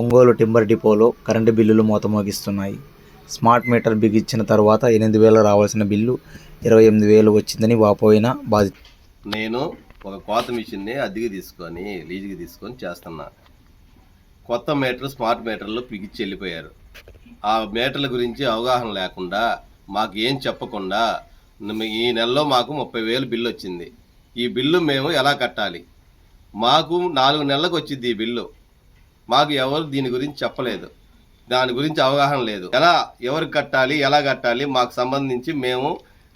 Ongole timber డిపోలో current బిల్లులు మోతమోగిస్తున్నాయి. Smart meter బిగించిన తర్వాత ఎనిమిది వేలు రావాల్సిన బిల్లు ఇరవై ఎనిమిది వేలు వచ్చిందని వాపోయిన బాధి నేను ఒక కోత మిషన్ని అద్దెకి తీసుకొని లీజుకి తీసుకొని చేస్తున్నా. కొత్త మీటర్ స్మార్ట్ మీటర్లు పిగిచ్చి వెళ్ళిపోయారు. ఆ మీటర్ల గురించి అవగాహన లేకుండా మాకు ఏం చెప్పకుండా ఈ నెలలో మాకు ముప్పై వేలు బిల్లు వచ్చింది. ఈ బిల్లు మేము ఎలా కట్టాలి? మాకు నాలుగు నెలలకు వచ్చింది ఈ బిల్లు. మాకు ఎవరు దీని గురించి చెప్పలేదు. దాని గురించి అవగాహన లేదు. ఎలా ఎవరు కట్టాలి ఎలా కట్టాలి మాకు సంబంధించి మేము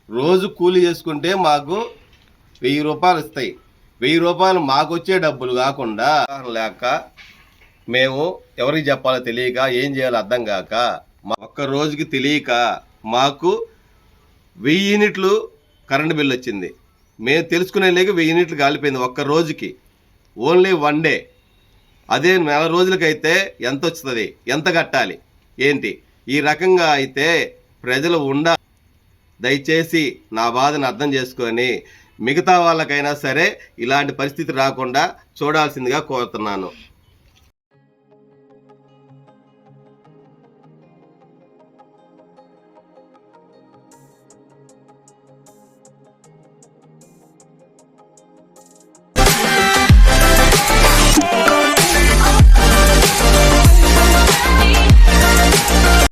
రోజు కూలి చేసుకుంటే మాకు వెయ్యి రూపాయలు ఇస్తాయి. వెయ్యి రూపాయలు మాకు వచ్చే డబ్బులు కాకుండా అవగాహన లేక మేము ఎవరికి చెప్పాలో తెలియక ఏం చేయాలో అర్థం కాక మా ఒక్క రోజుకి తెలియక మాకు వెయ్యి యూనిట్లు కరెంటు బిల్ వచ్చింది. మేము తెలుసుకునే లేక వెయ్యి యూనిట్లు కాలిపోయింది ఒక్క రోజుకి. Only one day. అదే నెల రోజులకైతే ఎంత వస్తుంది? ఎంత కట్టాలి? ఏంటి? ఈ రకంగా అయితే ప్రజలు ఉండ దయచేసి నా బాధను అర్థం చేసుకొని మిగతా వాళ్ళకైనా సరే ఇలాంటి పరిస్థితి రాకుండా చూడాల్సిందిగా కోరుతున్నాను.